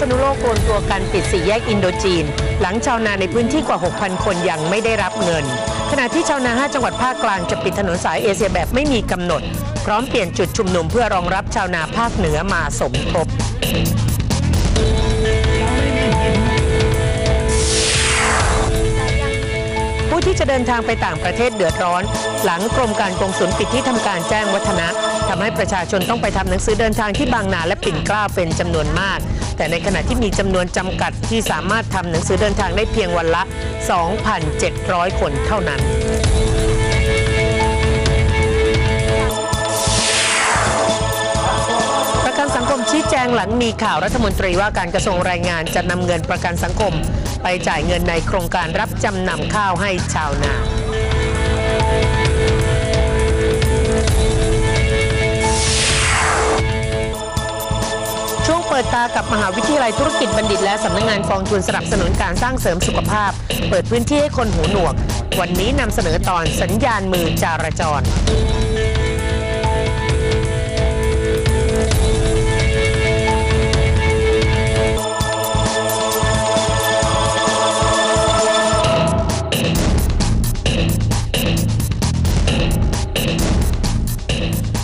ษณุโลกรวมตัวกันปิดสี่แยกอินโดจีน หลังชาวนาในพื้นที่กว่า 6,000 คนยังไม่ได้รับเงิน ขณะที่ชาวนา 5 จังหวัดภาคกลางจะปิดถนนสายเอเชียแบบไม่มีกำหนด พร้อมเปลี่ยนจุดชุมนุมเพื่อรองรับชาวนาภาคเหนือมาสมทบผู้ที่จะเดินทางไปต่างประเทศเดือดร้อน หลังกรมการกงสุลปิดที่ทำการแจ้งวัฒนะทำให้ประชาชนต้องไปทำหนังสือเดินทางที่บางนาและปิ่นเกล้าเป็นจำนวนมาก แต่ในขณะที่มีจำนวนจำกัดที่สามารถทำหนังสือเดินทางได้เพียงวันละ 2,700 คนเท่านั้นประกันสังคมชี้แจงหลังมีข่าวรัฐมนตรีว่าการกระทรวงแรงงานจะนำเงินประกันสังคม ไปจ่ายเงินในโครงการรับจำนำข้าวให้ชาวนา ดตากับมหาวิทยาลัยธุรกิจบัณฑิต และสำนักงานกองทุนสนับสนุนการสร้างเสริมสุขภาพ เปิดพื้นที่ให้คนหูหนวก วันนี้นำเสนอตอนสัญญาณมือจราจร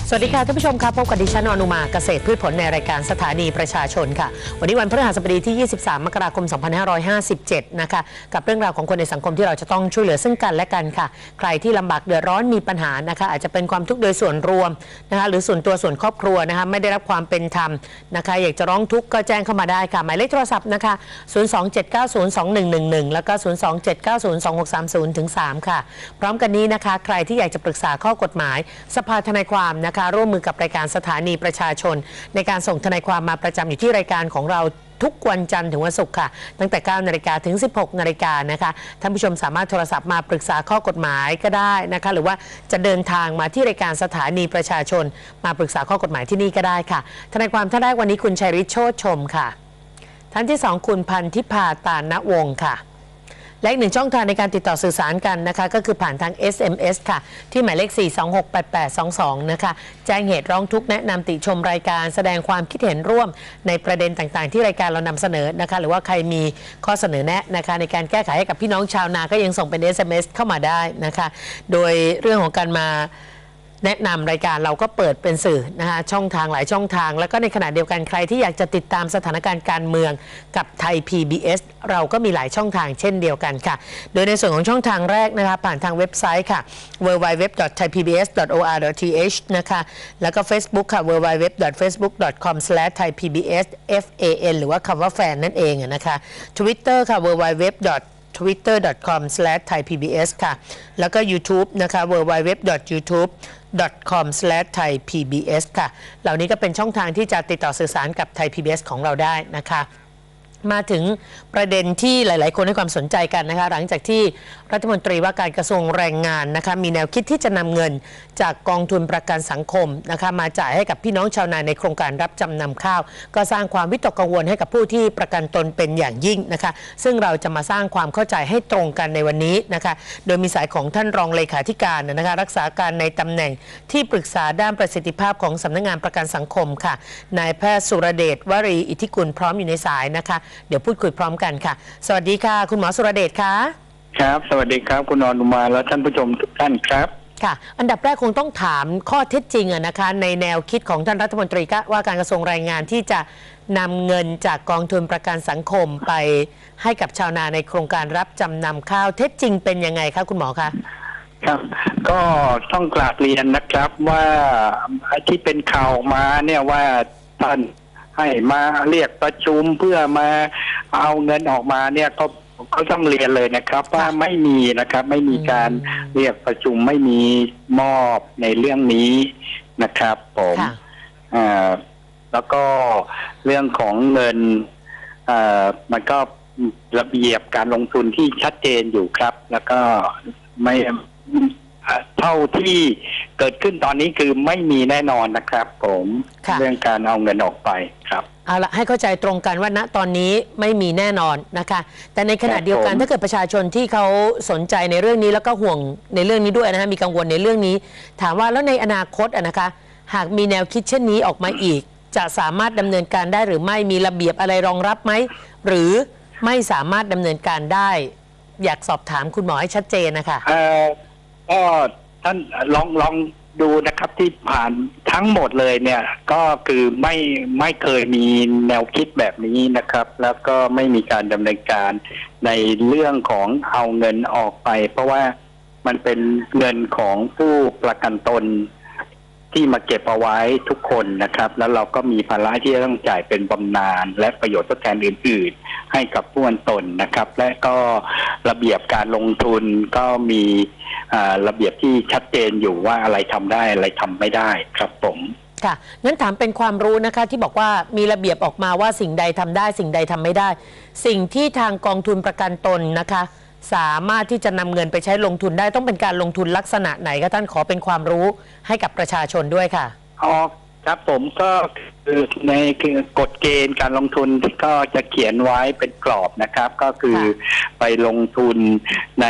สวัสดีค่ะท่านผู้ชมครับพบกับดิฉันอนุมาเกษตรพืชผลในรายการสถานีประชาชนค่ะ วันนี้วันพฤหัสบดีที่ 23 มกราคม 2557 นะคะ กับเรื่องราวของคนในสังคมที่เราจะต้องช่วยเหลือซึ่งกันและกันค่ะ ใครที่ลำบากเดือดร้อนมีปัญหานะคะ อาจจะเป็นความทุกข์โดยส่วนรวมนะคะหรือส่วนตัวส่วนครอบครัวนะคะไม่ได้รับความเป็นธรรมนะคะ อยากจะร้องทุกข์ก็แจ้งเข้ามาได้ค่ะหมายเลขโทรศัพท์นะคะ 027902111 แล้วก็ 027902630ถึง3ค่ะ พร้อมกันนี้นะคะ ใครที่อยากจะปรึกษาข้อกฎหมาย สภาทนายความนะคะร่วมมือกับรายการสถานีประชาชน ในการส่งทนายความมาประจำอยู่ที่รายการของเราทุกวันจันทร์ถึงวันศุกร์ค่ะ ตั้งแต่ 9 นาฬิกาถึง 16 นาฬิกานะคะ ท่านผู้ชมสามารถโทรศัพท์มาปรึกษาข้อกฎหมายก็ได้นะคะ หรือว่าจะเดินทางมาที่รายการสถานีประชาชน มาปรึกษาข้อกฎหมายที่นี่ก็ได้ค่ะ ทนายความท่านแรกวันนี้คุณชัยฤทธิ์โชติชมค่ะ ท่านที่ 2 คุณพันธิพาตาณวงศ์ค่ะ และอีกหนึ่งช่องทางในการติดต่อสื่อสารกันนะคะ ก็คือผ่านทาง SMS ค่ะ ที่หมายเลข 4268822 นะคะ แจ้งเหตุร้องทุกข์แนะนำติชมรายการแสดงความคิดเห็นร่วมในประเด็นต่างๆ ที่รายการเรานำเสนอนะคะ หรือว่าใครมีข้อเสนอแนะนะคะ ในการแก้ไขให้กับพี่น้องชาวนาก็ยังส่งเป็น SMS เข้ามาได้นะคะ โดยเรื่องของการมา แนะนำรายการเราก็เปิดเป็นสื่อนะคะช่องทางหลายช่องทาง แล้วก็ในขณะเดียวกันใครที่อยากจะติดตามสถานการณ์การเมืองกับไทย PBS เราก็มีหลายช่องทางเช่นเดียวกันค่ะ โดยในส่วนของช่องทางแรกนะคะผ่านทางเว็บไซต์ค่ะ www.thaipbs.or.th นะคะแล้วก็ Facebook ค่ะ www.facebook.com/thaipbsfan หรือว่าคำว่าแฟนนั่นเองอะนะคะ Twitter ค่ะ www. twitter.com/thaipbs ค่ะ แล้วก็ YouTube นะคะ www.youtube.com/thaipbs ค่ะ เหล่านี้ก็เป็นช่องทางที่จะติดต่อสื่อสารกับไทย PBS ของเราได้นะคะ มาถึงประเด็นที่หลาย ๆ คนให้ความสนใจกันนะคะ หลังจากที่รัฐมนตรีว่าการกระทรวงแรงงานนะคะมีแนวคิดที่จะนำเงินจากกองทุนประกันสังคมนะคะมาจ่ายให้กับพี่น้องชาวนาในโครงการรับจำนำข้าว ก็สร้างความวิตกกังวลให้กับผู้ที่ประกันตนเป็นอย่างยิ่งนะคะ ซึ่งเราจะมาสร้างความเข้าใจให้ตรงกันในวันนี้นะคะ โดยมีสายของท่านรองเลขาธิการนะคะรักษาการในตำแหน่งที่ปรึกษาด้านประสิทธิภาพของสำนักงานประกันสังคมค่ะนายแพทย์สุรเดชวรีอิทธิกุลพร้อมอยู่ในสายนะคะเดี๋ยวพูดคุยพร้อมกันค่ะ สวัสดีค่ะ คุณหมอสุรเดชค่ะ ครับ สวัสดีครับ คุณอนุมาและท่านผู้ชมทุกท่านครับ ค่ะ อันดับแรกคงต้องถามข้อเท็จจริงอะนะคะ ในแนวคิดของท่านรัฐมนตรีก็ว่าการกระทรวงแรงงานที่จะนำเงินจากกองทุนประกันสังคมไปให้กับชาวนาในโครงการรับจำนำข้าวเท็จจริงเป็นยังไงคะคุณหมอคะครับก็ต้องกราบเรียนนะครับว่าที่เป็นข่าวมาเนี่ยว่าท่าน ให้มาเรียกประชุมเพื่อมาเอาเงินออกมาเนี่ยก็ก็ต้องเรียนเลยนะครับ ว่าไม่มีนะครับ ไม่มีการเรียกประชุมไม่มีมอบในเรื่องนี้นะครับ ผมค่ะอ่าแล้วก็เรื่องของเงินเอ่อมันก็ระเบียบการลงทุนที่ชัดเจนอยู่ครับ แล้วก็ไม่ เอ่อเท่าที่เกิดขึ้นตอนนี้คือไม่มีแน่นอนนะครับ ผมค่ะ เรื่องการเอาเงินออกไปครับ เอาละให้เข้าใจตรงกันว่าณตอนนี้ไม่มีแน่นอนนะคะ แต่ในขณะเดียวกันครับผม ถ้าเกิดประชาชนที่เขาสนใจในเรื่องนี้แล้วก็ห่วงในเรื่องนี้ด้วยนะคะมีกังวลในเรื่องนี้ ถามว่าแล้วในอนาคตอะนะคะ หากมีแนวคิดเช่นนี้ออกมาอีก จะสามารถดำเนินการได้หรือไม่มีระเบียบอะไรรองรับไหมหรือไม่สามารถดำเนินการได้ อยากสอบถามคุณหมอให้ชัดเจนนะคะ เอ่อ ก็ท่านลองลองดูนะครับที่ผ่านทั้งหมดเลยเนี่ย ก็คือไม่ไม่เคยมีแนวคิดแบบนี้นะครับ แล้วก็ไม่มีการดำเนินการในเรื่องของเอาเงินออกไป เพราะว่ามันเป็นเงินของผู้ประกันตน ที่มาเก็บเอาไว้ทุกคนนะครับ แล้วเราก็มีภาระที่จะต้องจ่ายเป็นบำนาญและประโยชน์ทดแทนอื่น ๆ ให้กับผู้ประกันตนนะครับ และก็ระเบียบการลงทุนก็มีระเบียบที่ชัดเจนอยู่ว่าอะไรทำได้อะไรทำไม่ได้ครับผมค่ะงั้นถามเป็นความรู้นะคะที่บอกว่ามีระเบียบออกมาว่าสิ่งใดทำได้ สิ่งใดทำไม่ได้ สิ่งที่ทางกองทุนประกันตนนะคะ สามารถที่จะนำเงินไปใช้ลงทุนได้ต้องเป็นการลงทุนลักษณะไหนคะท่านขอเป็นความรู้ให้กับประชาชนด้วยค่ะ อ๋อครับผมก็คือในคือกฎเกณฑ์การลงทุนที่ก็จะเขียนไว้เป็นกรอบนะครับ ก็คือไปลงทุนใน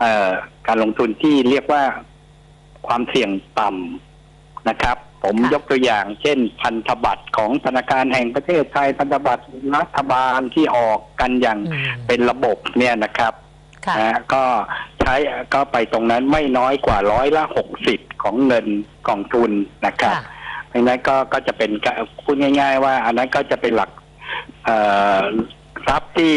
เอ่อการลงทุนที่เรียกว่าความเสี่ยงต่ำนะครับ ผมค่ะยกตัวอย่างเช่น พันธบัตรของธนาคารแห่งประเทศไทยพันธบัตรรัฐบาลที่ออกกันอย่างอืมเป็นระบบเนี่ยนะครับค่ะนะฮะก็ใช้ก็ไปตรงนั้นไม่น้อยกว่าร้อยละหกสิบของเงินกองทุนนะครับค่ะเพราะฉะนั้นก็ก็จะเป็นกะพูดง่าย ๆ ว่า อันนั้นก็จะเป็นหลักเอ่อทรัพย์ที่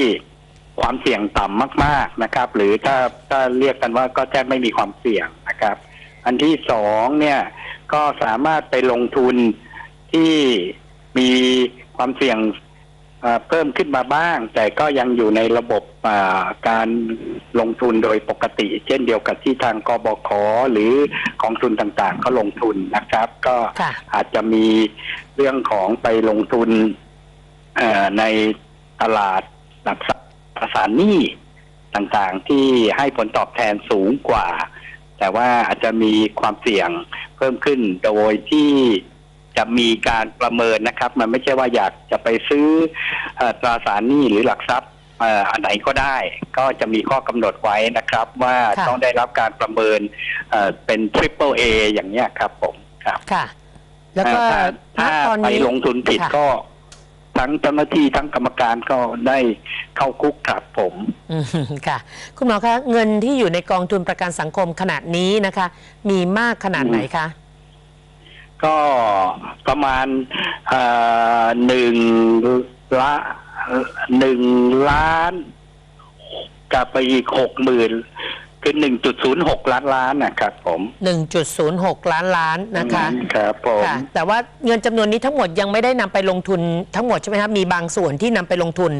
ความเสี่ยงต่ำมาก ๆนะครับ หรือถ้าถ้าเรียกกันว่าก็แทบไม่มีความเสี่ยงนะครับ อันที่สองเนี่ยก็สามารถไปลงทุนที่มีความเสี่ยงเอ่อเพิ่มขึ้นมาบ้าง แต่ก็ยังอยู่ในระบบอ่าการลงทุนโดยปกติ เช่นเดียวกับที่ทางกบขหรือกองทุนต่างๆ ก็ลงทุนนะครับ ก็ค่ะอาจจะมีเรื่องของไปลงทุนเอ่อในตลาดหลักทรัพย์ตราสารหนี้ต่างๆ ที่ให้ผลตอบแทนสูงกว่า แต่ว่าอาจจะมีความเสี่ยงเพิ่มขึ้นโดยที่จะมีการประเมินนะครับ มันไม่ใช่ว่าอยากจะไปซื้อเอ่อตราสารหนี้หรือหลักทรัพย์เอ่ออันไหนก็ได้ ก็จะมีข้อกำหนดไว้นะครับ ว่าค่ะต้องได้รับการประเมินเอ่อเป็น triple A อย่างเนี้ยครับผมครับค่ะ แล้วก็ถ้าถ้าณตอนไปนี้ลงทุนผิดค่ะก็ ทั้งเจ้าหน้าที่ทั้งกรรมการก็ได้เข้าคุกครับผมอืมค่ะ คุณหมอคะเงินที่อยู่ในกองทุนประกันสังคมขนาดนี้นะคะ มีมากขนาดไหนคะก็ประมาณเอ่อหนึ่งละหนึ่งล้านกับไปอีกหกหมื่น คือหนึ่งจุดศูนย์หกล้านล้านนะครับผม1.06 ล้านล้านนะคะ ครับผมค่ะ แต่ว่าเงินจำนวนนี้ทั้งหมดยังไม่ได้นำไปลงทุนทั้งหมดใช่ไหมครับมีบางส่วนที่นำไปลงทุน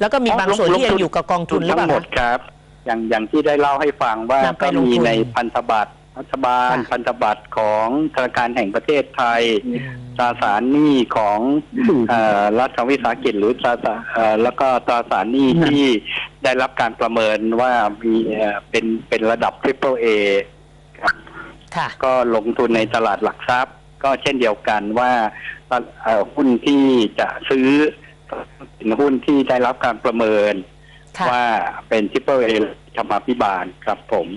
แล้วก็มีบางส่วนที่ยังอยู่กับกองทุนหรือเปทั้ล่างหมดคะ ครับ อย่างอย่างที่ได้เล่าให้ฟังว่านำไปก็ลงทุนมีในพันธบัตรรัฐบาลค่ะ พันธบัตรของธนาคารแห่งประเทศไทย อืม ตราสารหนี้ของเอ่อรัฐวิสาหกิจหรือตราสารเอ่อแล้วก็ตราสารหนี้ที่ได้รับการประเมินว่ามีเอ่อเป็นเป็นระดับ Triple A ครับค่ะก็ลงทุนในตลาดหลักทรัพย์ ก็เช่นเดียวกันว่าเอ่อหุ้นที่จะซื้อเป็นหุ้นที่ได้รับการประเมินค่ะว่าเป็น Triple A ธรรมาภิบาลครับผม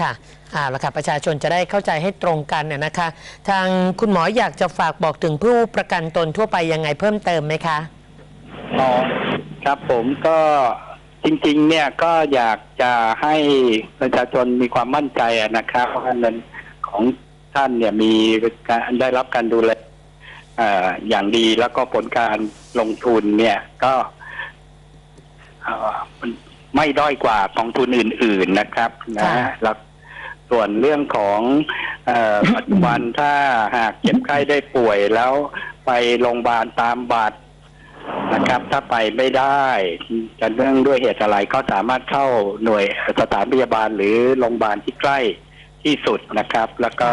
ค่ะ เอาละค่ะประชาชนจะได้เข้าใจให้ตรงกันน่ยนะคะ ทางคุณหมออยากจะฝากบอกถึงผู้ประกันตนทั่วไปยังไงเพิ่มเติมไหมคะอ๋อครับผมก็จริง ๆ เนี่ยก็อยากจะให้ประชาชนมีความมั่นใจอะนะครับว่าเงินของท่านเนี่ยมีการได้รับการดูแลเอ่ออย่างดีแล้วก็ผลการลงทุนเนี่ยก็เอ่อมันไม่ด้อยกว่ากองทุนอื่น ๆนะครับนะค่ะแล้ว ส่วนเรื่องของเอ่อปัจจุบันถ้าหากเจ็บไข้ได้ป่วยแล้วไปโรงพยาบาลตามบัตรนะครับ ถ้าไปไม่ได้จะเนื่องด้วยเหตุอะไรก็สามารถเข้าหน่วยสถานพยาบาลหรือโรงพยาบาลที่ใกล้ที่สุดนะครับ แล้วก็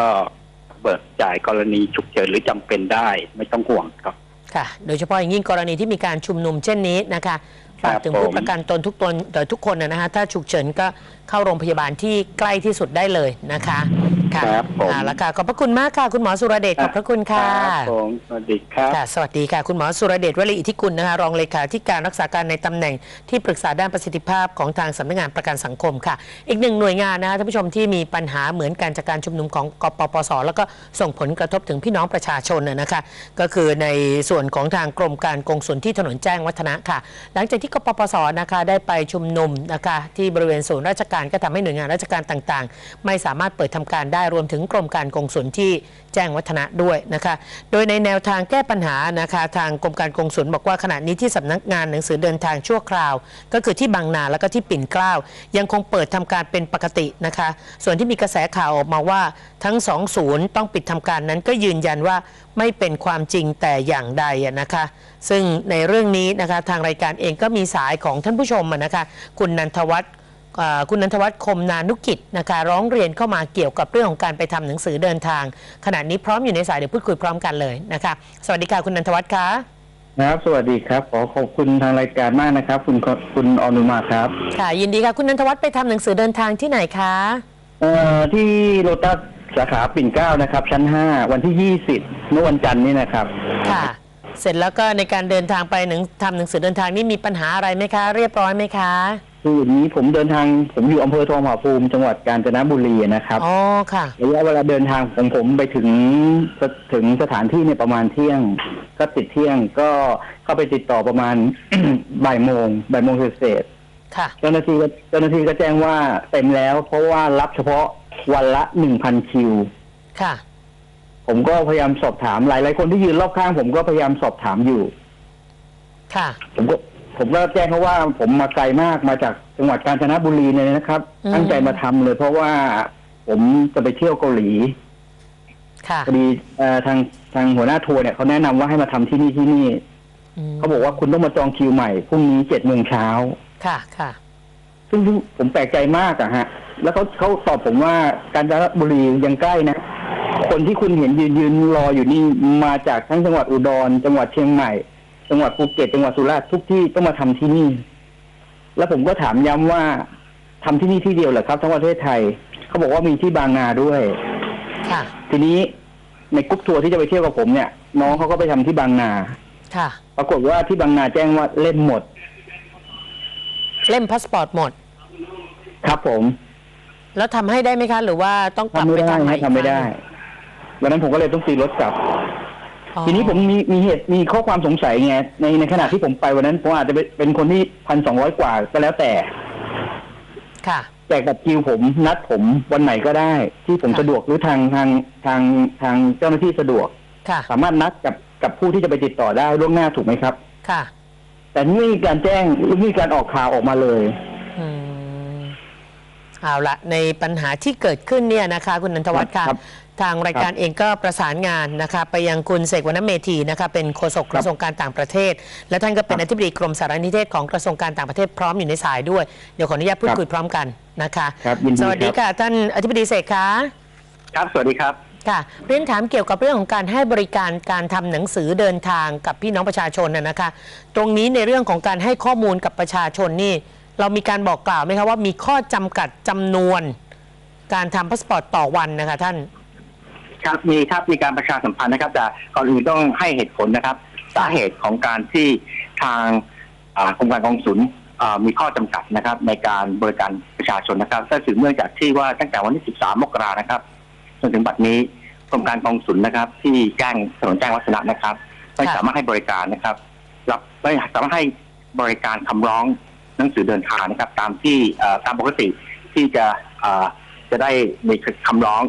เบิกจ่ายกรณีฉุกเฉินหรือจำเป็นได้ไม่ต้องห่วงครับค่ะ โดยเฉพาะอย่างยิ่งกรณีที่มีการชุมนุมเช่นนี้นะคะฝากถึงผมผู้ประกันตนทุกตนโดยทุกคนนะนะคะถ้าฉุกเฉินก็เข้าโรงพยาบาลที่ใกล้ที่สุดได้เลยนะคะค่ะครับผม เอาละค่ะขอบพระคุณมากค่ะ คุณหมอสุรเดชขอบพระคุณค่ะ รับผมสวัสดีครับ ค่ะสวัสดีค่ะ คุณหมอสุรเดชวลีอิทธิกุลนะคะรองเลขาธิการรักษาการในตำแหน่งที่ปรึกษาด้านประสิทธิภาพของทางสำนักงานประกันสังคมค่ะ อีกหนึ่งหน่วยงานนะคะท่านผู้ชมที่มีปัญหาเหมือนกันจากการชุมนุมของกปปส แล้วก็ส่งผลกระทบถึงพี่น้องประชาชนน่ะนะคะ ก็คือในส่วนของทางกรมการกงสุลที่ถนนแจ้งวัฒนะค่ะ หลังจากที่กปปสนะคะได้ไปชุมนุมนะคะที่บริเวณศูนย์ราชการก็ทำให้หน่วยงานราชการต่างๆ ไม่สามารถเปิดทำการได้รวมถึงกรมการกงสุลที่แจ้งวัฒนะด้วยนะคะโดยในแนวทางแก้ปัญหานะคะทางกรมการกงสุลบอกว่าขณะนี้ที่สำนักงานหนังสือเดินทางชั่วคราว ก็คือที่บางนาแล้วก็ที่ปิ่นเกล้ายังคงเปิดทำการเป็นปกตินะคะส่วนที่มีกระแสข่าวออกมาว่าทั้งสองศูนย์ต้องปิดทำการนั้นก็ยืนยันว่าไม่เป็นความจริงแต่อย่างใดนะคะ ซึ่งในเรื่องนี้นะคะทางรายการเองก็มีสายของท่านผู้ชมนะคะ คุณนันทวัฒน์ คุณนันทวัฒน์คมนานุกิจนะคะร้องเรียนเข้ามาเกี่ยวกับเรื่องของการไปทำหนังสือเดินทาง ขณะนี้พร้อมอยู่ในสายเดี๋ยวพูดคุยพร้อมกันเลยนะคะสวัสดีค่ะคุณนันทวัฒน์คะครับ สวัสดีครับขอขอบคุณทางรายการมากนะครับ คุณคุณอนุมาครับค่ะยินดีค่ะคุณนันทวัฒน์ไปทำหนังสือเดินทางที่ไหนคะเอ่อที่โลตัสสาขาปิ่นเกล้านะครับ ชั้นห้าวันที่ยี่สิบเมื่อวันจันทร์นี่นะครับค่ะเสร็จแล้วก็ในการเดินทางไปหนังทำหนังสือเดินทางนี่มีปัญหาอะไรไหมคะ เรียบร้อยไหมคะ คืออย่างนี้ผมเดินทางผมอยู่อำเภอทองผาภูมิจังหวัดกาญจนบุรีนะครับอ๋อค่ะระยะเวลาเดินทางของผมไปถึงถึงสถานที่เนี่ยประมาณเที่ยง ก็ติดเที่ยงก็เข้าไปติดต่อประมาณบ่ายโมงบ่ายโมงเศษค่ะๆเจ้าหน้าที่ก็เจ้าหน้าที่ก็แจ้งว่าเต็มแล้ว เพราะว่ารับเฉพาะวันละหนึ่งพันคิว ค่ะ ผมก็พยายามสอบถามหลายหลายๆคนที่ยืนรอบข้าง ผมก็พยายามสอบถามอยู่ ค่ะ ผมก็ ผมก็แจ้งเขาว่าผมมาไกลมากมาจากจังหวัดกาญจนบุรีเลยนะครับ อืม ตั้งใจมาทำเลย เพราะว่าผมจะไปเที่ยวเกาหลีค่ะพอดีเอ่อทางทางหัวหน้าทัวร์เนี่ยเขาแนะนำว่าให้มาทำที่นี่ที่นี่อืมเขาบอกว่าคุณต้องมาจองคิวใหม่พรุ่งนี้เจ็ดโมงเช้า ค่ะค่ะ ซึ่งซึ่งผมแปลกใจมากอะฮะ แล้วเขาเขาตอบผมว่ากาญจนบุรียังใกล้นะ คนที่คุณเห็นยืนยืนรออยู่นี่มาจากทั้งจังหวัดอุดร จังหวัดเชียงใหม่ จังหวัดภูเก็ตจังหวัดสุราษฎร์ทุกที่ต้องมาทำที่นี่ แล้วผมก็ถามย้ำว่าทำที่นี่ที่เดียวเหรอครับ ทั้งประเทศไทยเขาบอกว่ามีที่บางนาด้วยค่ะทีนี้ในกรุ๊ปทัวร์ที่จะไปเที่ยวกับผมเนี่ย น้องเขาก็ไปทำที่บางนา ค่ะ ปรากฏว่าที่บางนาแจ้งว่าเล่นหมด เล่มพาสปอร์ตหมด ครับผม แล้วทำให้ได้ไหมคะ หรือว่าต้องกลับทำไม่ไปได้ทำใหม่ฮะทำไม่ได้วันนั้นผมก็เลยต้องตีรถกลับอ๋อ ทีนี้ผมมีมีเหตุมีข้อความสงสัยไงในในขณะที่ผมไปวันนั้นผมอาจจะเป็นเป็นคนที่พันสองร้อยกว่าก็แล้วแต่ ค่ะ แต่กับคิวผมนัดผมวันไหนก็ได้ ที่ผมค่ะสะดวกหรือทางทางทางทางเจ้าหน้าที่สะดวก ค่ะ สามารถนัดกับกับผู้ที่จะไปติดต่อได้ล่วงหน้าถูกไหมครับ ค่ะ แต่นี่ไม่มีการแจ้งไม่มีการออกข่าวออกมาเลยอืมเอาละในปัญหาที่เกิดขึ้นเนี่ยนะคะ คุณนันทวัฒน์ค่ะครับ ทางรายการเองก็ประสานงานนะคะไปยังคุณเสกวรรณเมธีนะคะเป็นโฆษกกระทรวงการต่างประเทศ และท่านก็เป็นอธิบดีกรมสารนิเทศของกระทรวงการต่างประเทศพร้อมอยู่ในสายด้วยเดี๋ยวขออนุญาตพูดครับคุยพร้อมกันนะคะครับยินดีสวัสดีครับค่ะท่านอธิบดีเสกคะครับสวัสดีครับค่ะเรียนถามเกี่ยวกับเรื่องของการให้บริการการทำหนังสือเดินทางกับพี่น้องประชาชนนะนะคะ ตรงนี้ในเรื่องของการให้ข้อมูลกับประชาชนนี่ เรามีการบอกกล่าวไหมคะว่ามีข้อจำกัดจำนวน การทำพาสปอร์ตต่อวันนะคะท่าน ครับมีครับมีการประชาสัมพันธ์นะครับ แต่ก่อนอื่นต้องให้เหตุผลนะครับ สาเหตุของการที่ทางกรมการกองสุลอ่ามีข้อจำกัดนะครับ ในการบริการประชาชนนะครับก็สืบเนื่อจากที่ว่าตั้งแต่วันที่ 13 มกรานะครับจนถึงบัดนี้กรมการกองสุลนะครับ ที่แจ้งถนนแจ้งวัฒนะนะครับไม่สามารถให้บริการนะครับรับไม่สามารถให้บริการคำร้องหนังสือเดินทางนะครับ ตามที่ตามปกติที่จะจะได้มีคำร้อง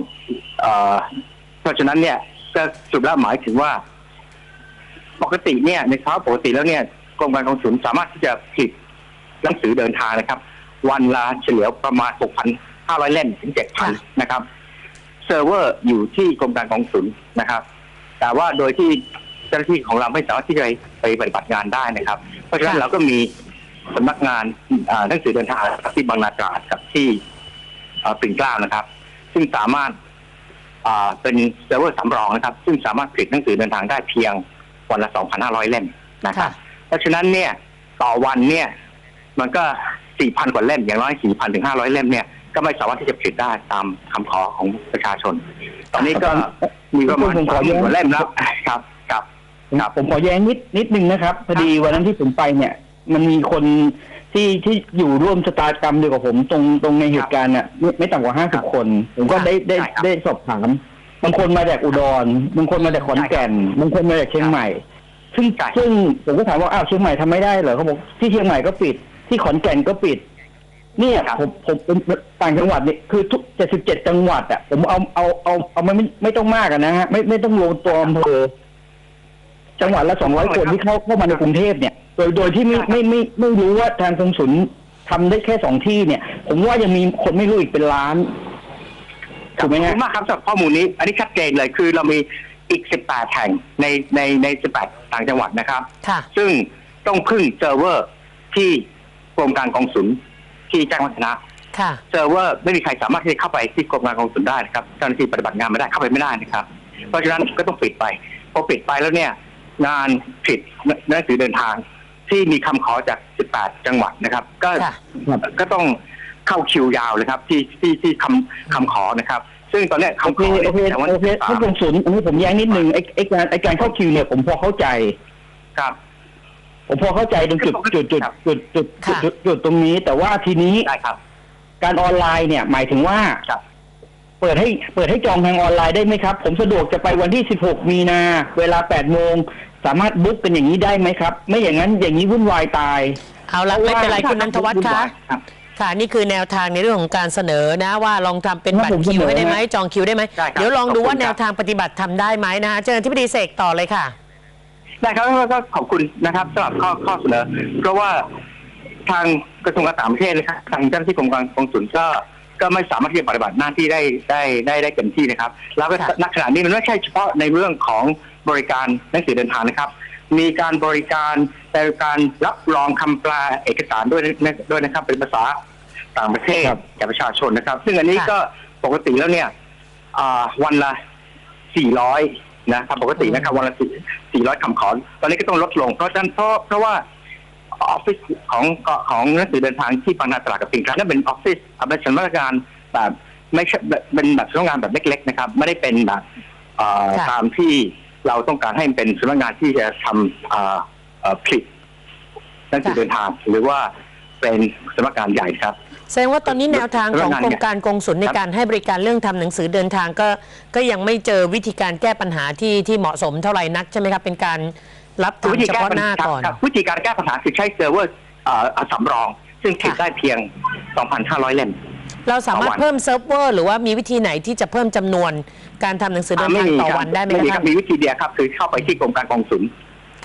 เอ่อเพราะฉะนั้นเนี่ยก็สรุดแล้วหมายถึงว่า ปกติเนี่ย ในเช้าปกติแล้วเนี่ยกรมการกองสุลสามารถที่จะผลิตหนังสือเดินทางนะครับ วันละเฉลี่ยประมาณ 6,500 เล่มถึงค่ะ7,000 นะครับเซิร์ฟเวอร์อยู่ที่กรมการกองสุลนะครับ แต่ว่าโดยที่เจ้าหน้าที่ของเราไม่สามารถที่จะไปปฏิบัติงานได้นะครับ เพราะฉะนั้นเราก็มีสำนักงานอ่าหนังสือเดินทางที่บางนาตราดกับที่อ่าปิ่นเกล้านะครับ ซึ่งสามารถอ่า เป็นเซิร์ฟเวอร์สำรองนะครับ ซึ่งสามารถผลิตหนังสือเดินทางได้เพียงวันละ 2,500 เล่มนะครับค่ะเพราะฉะนั้นเนี่ยต่อวันเนี่ย มันก็ 4,000 กว่าเล่ม อย่างน้อย 4,000 ถึง 500 เล่มเนี่ย ก็ไม่สามารถที่จะผลิตได้ตามคำขอของประชาชน ตอนนี้ก็มีประมาณผมขสาอมหแย้มื่นงกว่าเล่มแล้วครับครับครับ ผมขอแย้งนิดนิดนึงนะครับ พอดีวันนั้นที่ผมไปเนี่ย มันมีคน ที่ที่อยู่ร่วมชะตากรรมเดียวกับผมตรงตรงในเหตุการณ์เนี่ยไม่ไม่ต่ำกว่าห้าสิบคน ผมก็ได้ได้ใช่ครับ ได้สอบถามบางคนมาจากอุดรบางคนมาจากขอนแก่นบางคนมาจากเชียงใหม่ ซึ่งใช่ ซึ่งผมก็ถามว่าอ้าวเชียงใหม่ทำไม่ได้เหรอเขาบอกที่เชียงใหม่ก็ปิด ที่ขอนแก่นก็ปิด เนี่ยครับ ผมผมผมต่างจังหวัดเนี่ยคือทุกเจ็ดสิบเจ็ดจังหวัดอะผมเอาเอาเอาเอาไม่ไม่ไม่ต้องมากอะนะฮะไม่ไม่ต้องลงตัวอำเภอ จังหวัดละสองร้อยคนที่เข้าเข้ามาในกรุงเทพเนี่ย โดยโดยที่ไม่ไม่ไม่ไม่รู้ว่าทางกงสุลทำได้แค่สองที่เนี่ย ผมว่ายังมีคนไม่รู้อีกเป็นล้านขถูอบกไหมคุฮะณมากครับสำหรับข้อมูลนี้ อันนี้ชัดเจนเลยคือเรามีอีก 18 แห่งในในใน 18 ต่างจังหวัดนะครับค่ะซึ่งต้องพึ่งเซิร์ฟเวอร์ที่กรมการกองสุลที่แจ้งวัฒนะค่ะเซิร์ฟเวอร์ไม่มีใครสามารถที่จะเข้าไปที่กรมการกองสุลได้นะครับเจ้าหน้าที่ปฏิบัติงานไม่ได้เข้าไปไม่ได้นะครับ เพราะฉะนั้นก็ต้องปิดไปพอปิดไปแล้วเนี่ย งานผิดหนังสือเดินทาง ที่มีคำขอจาก 18 จังหวัดนะครับ ก็ค่ะก็ต้องเข้าคิวยาวเลยครับ ที่ที่ที่คำคำขอนะครับ ซึ่งตอนเนี้ยโอคำเคขอโอเคแต่วันโอเคที่สาท่านมกงสุลอันนี้ผมแย้งนิดนึงไอ้ไอ้การไอ้การเข้าคิวเนี่ยผมพอเข้าใจครับผมพอเข้าใจตรงจุดจุดจุดครับจุดจุดจุดค่ะจุดจุดตรงนี้ แต่ว่าทีนี้ได้ครับการออนไลน์เนี่ย หมายถึงว่าครับ เปิดให้เปิดให้จองทางออนไลน์ได้ไหมครับ ผมสะดวกจะไปวันที่ 16 มีนา เวลา 8 โมง สามารถบุ๊กเป็นอย่างนี้ได้ไหมครับ ไม่อย่างนั้นอย่างนี้วุ่นวายตาย เอาละไม่เป็นไรคุณนันทวัฒน์คะครับค่ะนี่คือแนวทางในเรื่องของการเสนอนะว่าลองทำเป็นบัตรคิวให้ได้ไหมจองคิวได้ไหมได้ครับเดี๋ยวลองดูว่าขอบคุณครับแนวทางปฏิบัติทำได้ไหมนะคะเจอที่ปดีเสกต่อเลยค่ะได้ครับแล้วก็ขอบคุณนะครับสำหรับข้อข้อเสนอ เพราะว่าทางกระทรวงการต่างประเทศนะครับทางเจ้าหน้าที่กรมการกงสุลก็ ก็ไม่สามารถที่จะปฏิบัติหน้าที่ได้ได้ได้ได้เต็มที่นะครับ แล้วก็ค่ะณขณะนี้มันไม่ใช่เฉพาะในเรื่องของบริการหนังสือเดินทางนะครับ มีการบริการแต่การรับรองคำแปลเอกสารด้วยนะด้วยนะครับ เป็นภาษาต่างประเทศครับแก่ประชาชนนะครับ ซึ่งอันนี้ค่ะก็ปกติแล้วเนี่ยอ่าวันละ 400 นะครับปกตินะครับวันละ 400 คำขอ ตอนนี้ก็ต้องลดลง เพราะฉะนั้นเพราะเพราะว่า ออฟฟิศของของหนังสือเดินทางที่บางนาตราดกับปิ่นเกล้านั่นเป็นออฟฟิศเป็นสำนักงานแบบไม่ใช่แบบเป็นแบบสำนักงานแบบเล็ก ๆ นะครับ ไม่ได้เป็นแบบเอ่อค่ะตามที่เราต้องการให้มันเป็นสำนักงานที่จะทำเอ่อเอ่อผลิตหนังสือเดินทางหรือว่าเป็นสำนักงานใหญ่ครับแสดงว่าตอนนี้แนวทางของกรมการกงสุลในการให้บริการเรื่องทำหนังสือเดินทางก็ก็ยังไม่เจอวิธีการแก้ปัญหาที่ที่เหมาะสมเท่าไหร่นักใช่ไหมครับ เป็นการ รับวิทำธีเฉแก้พาะปัญหน้าหาก่อนครับวิธีการแก้ปัญหาคือใช้เซิร์ฟเวอร์เอ่อสำรอง ซึ่งผลิตค่ะได้เพียง 2,500 เล่ม เราสามารถต่อวันเพิ่มเซิร์ฟเวอร์ หรือว่ามีวิธีไหนที่จะเพิ่มจำนวนการทำหนังสือเดินทางต่อครับวันได้ไหมไม่มีคครัรับบมีวิธีเดียวครับ คือเข้าไปที่กรมการกองสุล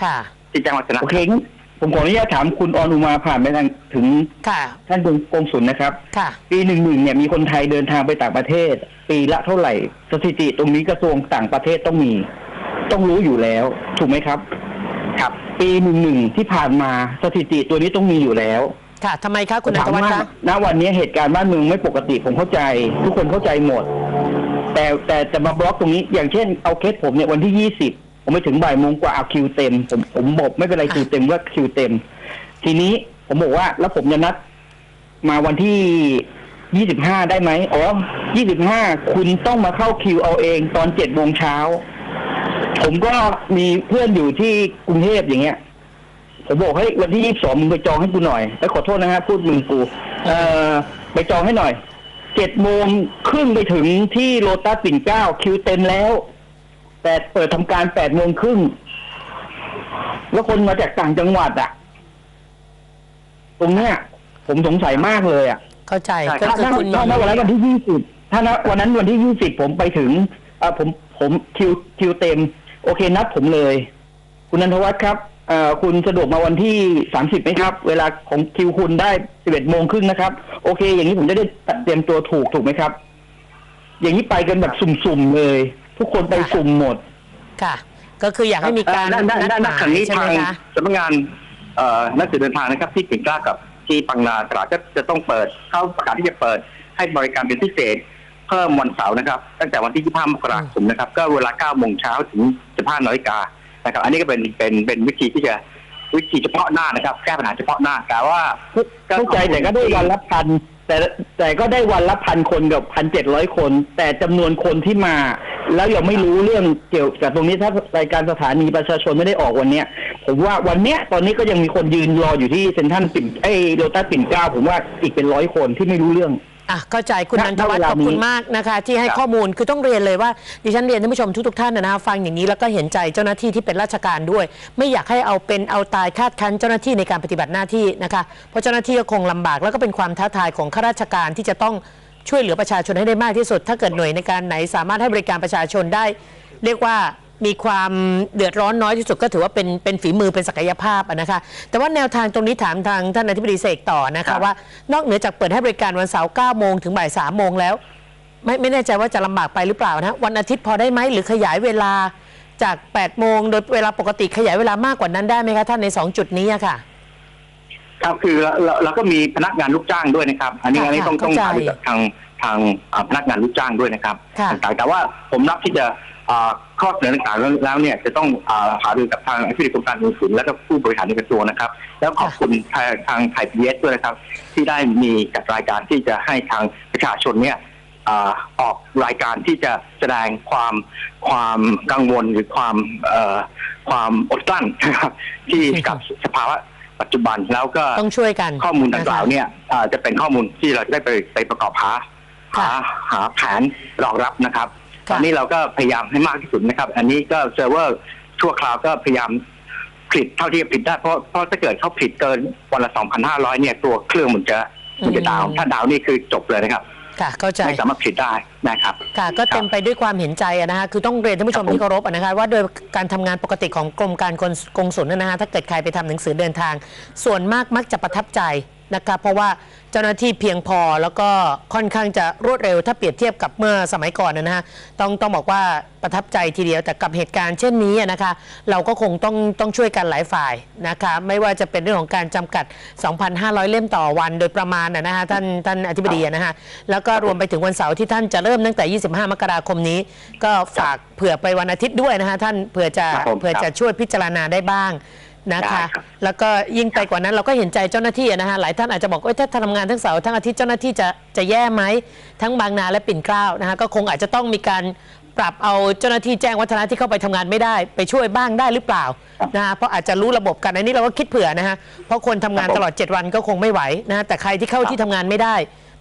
ค่ะที่จังหวัดชนะโอเคงั้นผมขออนุญาตถามคุณออนุมาผ่านไปทางถึงค่ะท่านกงสุลนะครับค่ะปีหนึ่งหนึ่งเนี่ยมีคนไทยเดินทางไปต่างประเทศ ปีละเท่าไหร่ สถิติตรงนี้กระทรวงต่างประเทศต้องมี ต้องรู้อยู่แล้ว ถูกไหมครับ ครับ ปีหนึ่งหนึ่งที่ผ่านมาสถิติตัวนี้ต้องมีอยู่แล้วค่ะทำไมคะคุณนันถามทวัฒน์ว่าคะณวันนี้เหตุการณ์บ้านเมืองไม่ปกติผมเข้าใจ ทุกคนเข้าใจหมด แต่แต่จะมาบล็อกตรงนี้ อย่างเช่นเอาเคสผมเนี่ยวันที่ยี่สิบผมไปถึงบ่ายโมงกว่าเอาคิวเต็ม ผมผมบอกไม่เป็นไรคิวเต็มว่าคิวเต็ม ทีนี้ผมบอกว่าแล้วผมจะนัดมาวันที่ยี่สิบห้าได้ไหมอ๋อยี่สิบห้าคุณต้องมาเข้าคิวเอาเองตอนเจ็ดโมงเช้า ผมก็มีเพื่อนอยู่ที่กรุงเทพอย่างเงี้ย ผมบอกเฮ้ยวันที่ยี่สิบสองมึงไปจองให้กูหน่อยไอ้ยขอโทษนะฮะพูดมึงกู เอ่อไปจองให้หน่อยเจ็ดโมงครึ่งไปถึงที่โลตัสปิ่นเกล้าคิวเต็มแล้วแต่เปิดทำการแปดโมงครึ่งแล้วคนมาจากต่างจังหวัดอะ ตรงเนี้ย ผมสงสัยมากเลยอะ เข้าใจใช่ก็ถ้าคือถ้าคุณถ้าณวันนั้นวันที่ยี่สิบถ้าณวันนั้นวันที่ยี่สิบผมไปถึงเอ่อผมผมคิวคิวเต็ม โอเคนัดผมเลย คุณนันทวัฒน์ครับเอ่อคุณสะดวกมาวันที่สามสิบไหมครับ เวลาของคิวคุณได้สิบเอ็ดโมงครึ่งนะครับ โอเค อย่างนี้ผมจะได้เตรียมตัวถูกถูกไหมครับ อย่างนี้ไปกันแบบสุ่มๆเลย ทุกคนไปสุ่มหมด ค่ะ ก็คืออยากให้มีการด้านด้านนัดด้านหด้านมายทางนี้ใช่ไหทามงคะสำนักงานเอ่อหนังสือเดินทางนะครับ ที่ปิ่นเกล้ากับที่ปังนาตราดก็จะต้องเปิดเขาประกาศที่จะเปิดให้บริการเป็นพิเศษ เพิ่มวันเสาร์นะครับ ตั้งแต่วันที่ 25 มกราคมนะครับ ก็เวลา 9 โมงเช้าถึง 15นาฬิกานะครับ อันนี้ก็เป็นเป็นเป็นวิธีที่จะวิธีเฉพาะหน้านะครับ แก้ปัญหาเฉพาะหน้าแต่ว่าเข้าใจแต่ก็ได้วันละพันแต่แต่ก็ได้วันละพันคนกับพันเจ็ดร้อยคน แต่จำนวนคนที่มา แล้วยังไม่รู้เรื่องเกี่ยวกับตรงนี้ถ้ารายการสถานีประชาชนไม่ได้ออกวันเนี้ยผมว่าวันเนี้ยตอนนี้ก็ยังมีคนยืนรออยู่ที่เซ็นทรัลปิ่นเอโลตัสปิ่นเกล้าผมว่าอีกเป็นร้อยคนที่ไม่รู้เรื่อง อะเข้าใจคุณณนันทวัฒน์ณเวลาขอบคุณนี้มากนะคะ ที่ให้ครับข้อมูลคือต้องเรียนเลยว่าดิฉันเรียนท่านผู้ชมทุกๆท่านนะนะฟังอย่างนี้แล้วก็เห็นใจเจ้าหน้าที่ที่เป็นราชการด้วย ไม่อยากให้เอาเป็นเอาตายคาดคั้นเจ้าหน้าที่ในการปฏิบัติหน้าที่นะคะเพราะเจ้าหน้าที่ก็คงลำบากแล้วก็เป็นความท้าทายของข้าราชการที่จะต้องช่วยเหลือประชาชนให้ได้มากที่สุด ถ้าเกิดหน่วยในการไหนสามารถให้บริการประชาชนได้ เรียกว่า มีความเดือดร้อนน้อยที่สุดก็ถือว่าเป็นเป็นฝีมือเป็นศักยภาพอะนะคะ แต่ว่าแนวทางตรงนี้ถามทางท่านอธิบดีเสกต่อนะครัคะบ ว่านอกเหนือจากเปิดให้บริการวันเสาร์9โมงถึงบ่าย3โมงแล้ว ไม่ไม่แน่ใจว่าจะลำบากไปหรือเปล่านะวันอาทิตย์พอได้ไหมหรือขยายเวลาจาก8โมงโดยเวลาปกติขยายเวลามากกว่านั้นได้ไหมคะท่านใน2จุดนี้อะค่ะ ครับคือเราเราเราก็มีพนักงานลูกจ้างด้วยนะครับ อันนี้ค่ะอันนี้ต้องเข้าต้องใจหารือกับทางทางอ่าพนักงานลูกจ้างด้วยนะครับค่ะ ต่างๆแต่ว่าผมรับที่จะอ่า ข้อเสนอต่างๆแล้วแล้วเนี่ยจะต้องอ่าหารือกับทางอธิบดีกรมการเงินสุนและก็ผู้บริหารในกระทรวงนะครับ แล้วขอบคุณทางทางไทยพีเอสด้วยนะครับ ที่ได้มีจัดรายการที่จะให้ทางประชาชนเนี่ยอ่าออกรายการที่จะแสดงความความกังวลหรือความเอ่อความอดกลั้นนะครับที่กับสภาวะปัจจุบันแล้วก็ต้องช่วยกันข้อมูลดังกล่าวะคะเนี่ยอ่าจะเป็นข้อมูลที่เราจะได้ไปไปประกอบหาหาค่ะหาแผนรองรับนะครับค่ะ ตอนนี้เราก็พยายามให้มากที่สุดนะครับ อันนี้ก็เซิร์ฟเวอร์ชั่วคราวก็พยายามผลิตเท่าที่จะผลิตได้เพราะเพราะถ้าเกิดเขาผลิตเกินวันละ 2,500 เนี่ยตัวเครื่องมันจะมันจะดาวน์ถ้าดาวน์นี่คือจบเลยนะครับค่ะเข้าใจไม่สามารถผลิตได้นะครับค่ะก็เต็มไปด้วยความเห็นใจอะนะคะคือต้องเรียนท่านผู้ชมครับผมที่เคารพอะนะคะว่าโดยการทำงานปกติของกรมการกงสุลนะฮะถ้าเกิดใครไปทำหนังสือเดินทาง ส่วนมากมักจะประทับใจ นะคะเพราะว่าเจ้าหน้าที่เพียงพอแล้วก็ค่อนข้างจะรวดเร็วถ้าเปรียบเทียบกับเมื่อสมัยก่อนนะฮะต้องต้องบอกว่าประทับใจทีเดียวแต่กับเหตุการณ์เช่นนี้อะนะคะ เราก็คงต้องต้องช่วยกันหลายฝ่ายนะคะ ไม่ว่าจะเป็นเรื่องของการจำกัด 2,500 เล่มต่อวันโดยประมาณนะฮะท่านท่านอธิบดีอะนะฮะแล้วก็รวมไปถึงวันเสาร์ที่ท่านจะเริ่มตั้งแต่ 25 มกราคมนี้ ก็ฝากเผื่อไปวันอาทิตย์ด้วยนะฮะท่านเผื่อจะครับผมเผื่อจะช่วยพิจารณาได้บ้าง นะได้คะครับแล้วก็ยิ่งไปกว่านั้นเราก็เห็นใจเจ้าหน้าที่อะนะฮะหลายท่านอาจจะบอกว่าถ้าทำงานทั้งเสาร์ทั้งอาทิตย์เจ้าหน้าที่จะจะแย่ไหมทั้งบางนาและปิ่นเกล้านะฮะก็คงอาจจะต้องมีการปรับเอาเจ้าหน้าที่แจ้งวัฒนะที่เข้าไปทำงานไม่ได้ ไปช่วยบ้างได้หรือเปล่านะฮะเพราะอาจจะรู้ระบบกันอันนี้เราก็คิดเผื่อนะฮะเพราะคนทำงานครับผมตลอด 7 วันก็คงไม่ไหวนะฮะแต่ใครที่เข้าที่ทำงานไม่ได้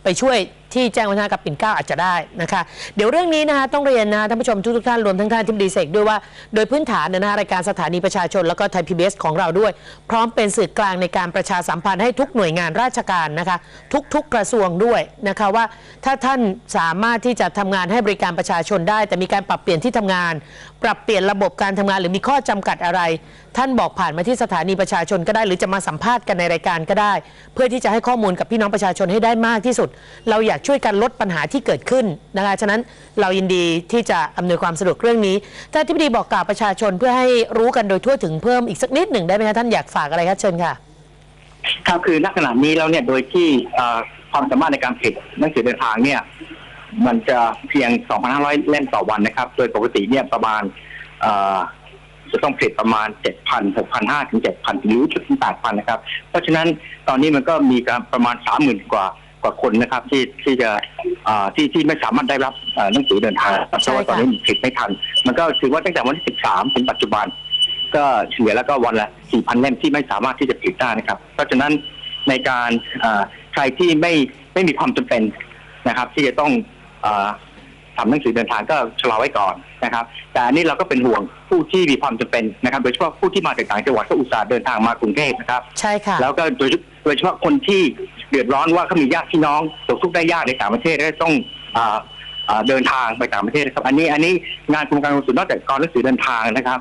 ไปช่วย ที่แจ้งวัฒนะกับปิ่นเกล้าอาจจะได้นะคะเดี๋ยวเรื่องนี้นะคะต้องเรียนนะท่านผู้ชมทุกท่านรวมทั้งท่านทิมดีเสกด้วยว่าโดยพื้นฐานเนยนะฮะรายการสถานีประชาชนแล้วก็ไทยพีบีของเราด้วย พร้อมเป็นสื่อกลางในการประชาสัมพันธ์ให้ทุกหน่วยงานราชการนะคะทุกๆกระทรวงด้วยนะคะว่าถ้าท่านสามารถที่จะทำงานให้บริการประชาชนได้ แต่มีการปรับเปลี่ยนที่ทำงานปรับเปลี่ยนระบบการทำงานหรือมีข้อจำกัดอะไร ท่านบอกผ่านมาที่สถานีประชาชนก็ได้ หรือจะมาสัมภาษณ์กันในรายการก็ได้ เพื่อที่จะให้ข้อมูลกับพี่น้องประชาชนให้ได้มากที่สุด เราอยากช่วยกันลดปัญหาที่เกิดขึ้นนะคะฉะนั้นเรายินดีที่จะอำนวยความสะดวกเรื่องนี้ท่านที่ดีบอกกล่าวประชาชนเพื่อให้รู้กันโดยทั่วถึงเพิ่มอีกสักนิดหนึ่งได้ไหมคะท่านอยากฝากอะไรคะเชิญค่ะครับคือณขณะนี้แล้วเนี่ยโดยที่ความสามารถในการผลิตหนังสือเดินทางเนี่ย มันจะเพียง 2,500 เล่มต่อวันนะครับ โดยปกติเนี่ยประมาณเอ่อจะต้องผลิตประมาณ 7,000 6,500 ถึง 7,000หรือถึง8,000 นะครับ เพราะฉะนั้นตอนนี้มันก็มีการประมาณ 30,000 กว่ากว่าคนนะครับ ที่ที่จะเอ่อที่ที่ไม่สามารถได้รับเอ่อหนังสือเดินทางเพราะว่าตอนนี้ผลิตไม่ทัน มันก็ถือว่าตั้งแต่วันที่ 13 ถึงปัจจุบัน ก็เฉลี่ยแล้วก็วันละ 4,000 เล่มที่ไม่สามารถที่จะผลิตได้นะครับ เพราะฉะนั้นในการเอ่อใครที่ไม่ไม่มีความจำเป็นนะครับ ที่จะต้องเออ ทำหนังสือเดินทางก็ชะลอไว้ก่อนนะครับ แต่อันนี้เราก็เป็นห่วงผู้ที่มีความจำเป็นนะครับ โดยเฉพาะผู้ที่มาจากต่างจังหวัดก็อุตส่าห์เดินทางมากรุงเทพนะครับ ใช่ค่ะ แล้วก็โดยโดยเฉพาะคนที่เดือดร้อนว่าเขามีญาติพี่น้องตกทุกข์ได้ยากในต่างประเทศและต้องอ่าอ่าเดินทางไปต่างประเทศนะครับ อันนี้อันนี้งานกรมการกงสุลนอกจากกองหนังสือเดินทางนะครับ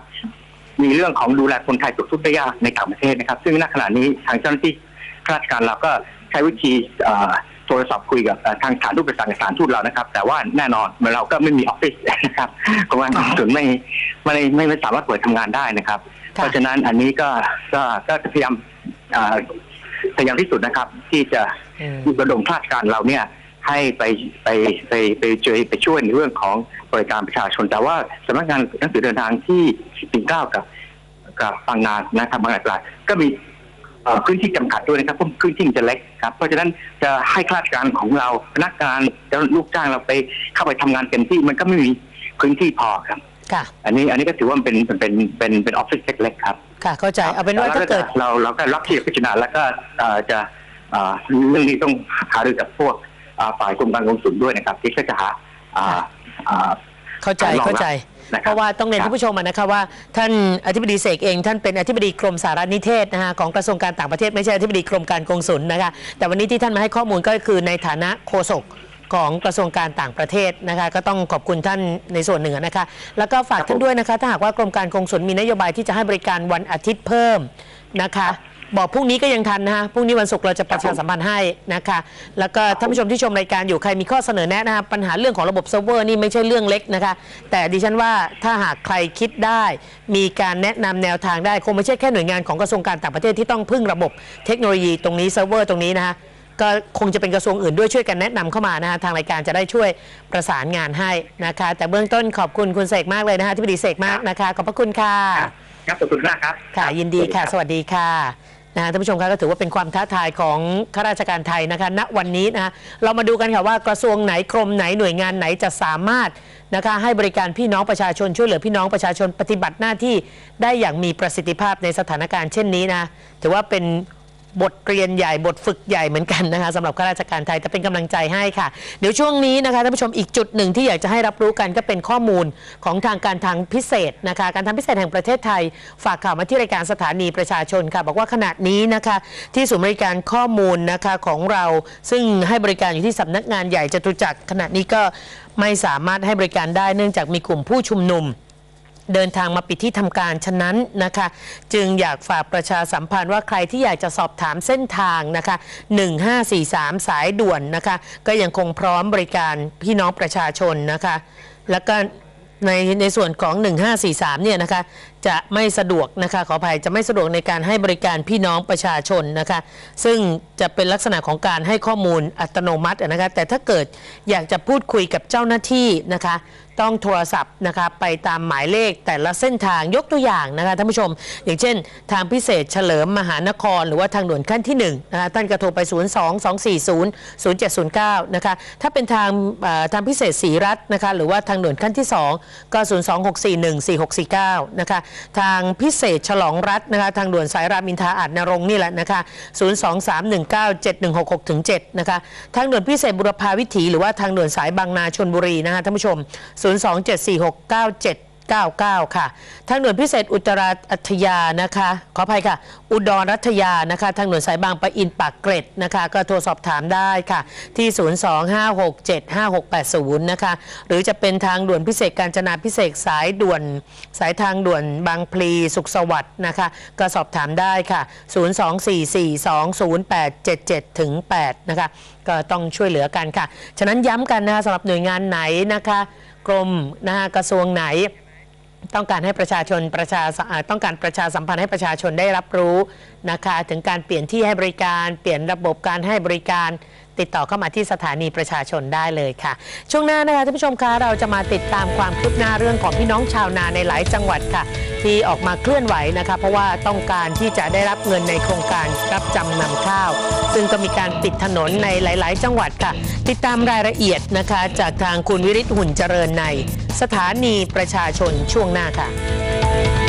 มีเรื่องของดูแลคนไทยตกทุกข์ได้ยากในต่างประเทศนะครับ ซึ่งณขณะนี้ทางเจ้าหน้าที่ข้าราชการเราก็ใช้วิธีอ่า โทรศัพท์คุยกับเอ่อทางสถานทูตประสานกับสถานทูตเรานะครับ แต่ว่าแน่นอนเมื่อเราก็ไม่มีออฟฟิศนะครับกรมการกงสุลไม่ไม่ไม่ไม่สามารถเปิดทำงานได้นะครับค่ะเพราะฉะนั้นอันนี้ก็ก็ก็จะพยายามอ่าพยายามที่สุดนะครับ ที่จะอืมระดมข้าราชการเราเนี่ยให้ไปไปไปไปช่วยไปช่วยในเรื่องของบริการประชาชน แต่ว่าสำนักงานหนังสือเดินทางที่ปิ่นเกล้ากับกับบางนานะครับบางนาตราดก็มีเอ่อ พื้นที่จำกัดด้วยนะครับเพราะพื้นที่มันจะเล็กครับเพราะฉะนั้นจะให้ข้าราชการของเราพนักงานจะลูกจ้างเราไปเข้าไปทำงานเต็มที่มันก็ไม่มีพื้นที่พอครับค่ะ อันนี้อันนี้ก็ถือว่ามันเป็นเป็นเป็นเป็นออฟฟิศเล็กๆครับค่ะ เข้าใจเอาเป็นว่าถ้าเกิดเราเราก็รับที่พิจารณาแล้วก็เอ่อจะเอ่อเรื่องนี้ต้องหารือกับพวกเอ่อฝ่ายกรมการกงสุลด้วยนะครับที่ก็จะหาอ่าอ่าเข้าใจรองรับเข้าใจ นะครับเพราะว่าต้องเรียนครับท่านผู้ชมอะนะคะว่าท่านอธิบดีเสกเองท่านเป็นอธิบดีกรมสารนิเทศนะคะของกระทรวงการต่างประเทศไม่ใช่อธิบดีกรมการกงสุลนะคะแต่วันนี้ที่ท่านมาให้ข้อมูลก็คือในฐานะโฆษกของกระทรวงการต่างประเทศนะคะก็ต้องขอบคุณท่านในส่วนหนึ่งนะคะแล้วก็ฝากท่านด้วยนะคะถ้าหากว่ากรมการกงสุลมีนโยบายที่จะให้บริการวันอาทิตย์เพิ่มนะคะ บอกพรุ่งนี้ก็ยังทันนะคะพรุ่งนี้วันศุกร์เราจะประชาสัมพันธ์ให้นะคะ แล้วก็ท่านผู้ชมที่ชมรายการอยู่ใครมีข้อเสนอแนะนะคะปัญหาเรื่องของระบบเซิร์ฟเวอร์นี่ไม่ใช่เรื่องเล็กนะคะ แต่ดิฉันว่าถ้าหากใครคิดได้ มีการแนะนำแนวทางได้ คงไม่ใช่แค่หน่วยงานของกระทรวงการต่างประเทศที่ต้องพึ่งระบบเทคโนโลยีตรงนี้เซิร์ฟเวอร์ตรงนี้นะคะก็คงจะเป็นกระทรวงอื่นด้วยช่วยกันแนะนำเข้ามานะคะทางรายการจะได้ช่วยประสานงานให้นะคะ แต่เบื้องต้นขอบคุณคุณเสกมากเลยนะคะที่ปดีเสกมากนะคะขอบพระคุณค่ะครับขอบคุณมากครับ ค่ะ ยินดีค่ะ สวัสดีค่ะ นะท่านผู้ชมคะก็ถือว่าเป็นความท้าทายของข้าราชการไทยนะคะณวันนี้นะคะเรามาดูกันค่ะว่ากระทรวงไหนกรมไหนหน่วยงานไหนจะสามารถนะคะให้บริการพี่น้องประชาชนช่วยเหลือพี่น้องประชาชนปฏิบัติหน้าที่ได้อย่างมีประสิทธิภาพในสถานการณ์เช่นนี้นะถือว่าเป็น บทเรียนใหญ่บทฝึกใหญ่เหมือนกันนะคะสำหรับข้าราชการไทยแต่เป็นกำลังใจให้ค่ะ เดี๋ยวช่วงนี้นะคะท่านผู้ชมอีกจุดหนึ่งที่อยากจะให้รับรู้กันก็เป็นข้อมูลของทางการทางพิเศษนะคะการทางพิเศษแห่งประเทศไทย ฝากข่าวมาที่รายการสถานีประชาชนค่ะ บอกว่าขณะนี้นะคะที่ศูนย์บริการข้อมูลนะคะของเราซึ่งให้บริการอยู่ที่สำนักงานใหญ่จตุจักรขณะนี้ก็ไม่สามารถให้บริการได้เนื่องจากมีกลุ่มผู้ชุมนุม เดินทางมาปิดที่ทำการฉะนั้นนะคะ จึงอยากฝากประชาสัมพันธ์ว่าใครที่อยากจะสอบถามเส้นทางนะคะ 1543 สายด่วนนะคะ ก็ยังคงพร้อมบริการพี่น้องประชาชนนะคะ แล้วก็ในในส่วนของ 1543 เนี่ยนะคะ จะไม่สะดวกนะคะขออภัยจะไม่สะดวกในการให้บริการพี่น้องประชาชนนะคะซึ่งจะเป็นลักษณะของการให้ข้อมูลอัตโนมัตินะคะแต่ถ้าเกิดอยากจะพูดคุยกับเจ้าหน้าที่นะคะต้องโทรศัพท์นะคะไปตามหมายเลขแต่ละเส้นทางยกตัวอย่างนะคะท่านผู้ชม อย่างเช่น ทางพิเศษเฉลิมมหานคร หรือว่าทางด่วนขั้นที่1นะคะท่านก็โทรไป 0 2 2 4 0 0 7 0 9นะคะถ้าเป็นทางทางพิเศษสีรัฐนะคะหรือว่าทางด่วนขั้นที่ 2 ก็ 0 2 6 4 1 4 6 4 9นะคะทางพิเศษฉลองรัฐนะคะทางด่วนสายรามินทาอาจนรงนี่แหละนะคะ0 2 3 1 9 7 1 6 6ถึง7นะคะทางด่วนพิเศษบุรพาวิถีหรือว่าทางด่วนสายบางนาชนบุรีนะคะท่านผู้ชม 0274697 99 ค่ะ ทางด่วนพิเศษอุตราอัธยานะคะ ขออภัยค่ะ อุดรรัตยานะคะ ทางด่วนสายบางปะอินปากเกร็ดนะคะ ก็โทรสอบถามได้ค่ะ ที่ 025675680 นะคะ หรือจะเป็นทางด่วนพิเศษการจนาพิเศษสายด่วนสายทางด่วนบางพลีสุขสวัสดิ์นะคะ ก็สอบถามได้ค่ะ 024420877ถึง8นะคะ ก็ต้องช่วยเหลือกันค่ะ ฉะนั้นย้ำกันนะคะสำหรับหน่วยงานไหนนะคะกรมนะคะกระทรวงไหน ต้องการให้ประชาชนประชาต้องการประชาสัมพันธ์ให้ประชาชนได้รับรู้นะคะถึงการเปลี่ยนที่ให้บริการ เปลี่ยนระบบการให้บริการ ติดต่อเข้ามาที่สถานีประชาชนได้เลยค่ะ ช่วงหน้านะคะท่านผู้ชมคะเราจะมาติดตามความคืบหน้าเรื่องของพี่น้องชาวนาในหลายจังหวัดค่ะ ที่ออกมาเคลื่อนไหวนะคะ เพราะว่าต้องการที่จะได้รับเงินในโครงการรับจำนำข้าว ซึ่งก็มีการปิดถนนในหลาย ๆ จังหวัดค่ะ ติดตามรายละเอียดนะคะ จากทางคุณวิริศหุ่นเจริญใน สถานีประชาชนช่วงหน้าค่ะ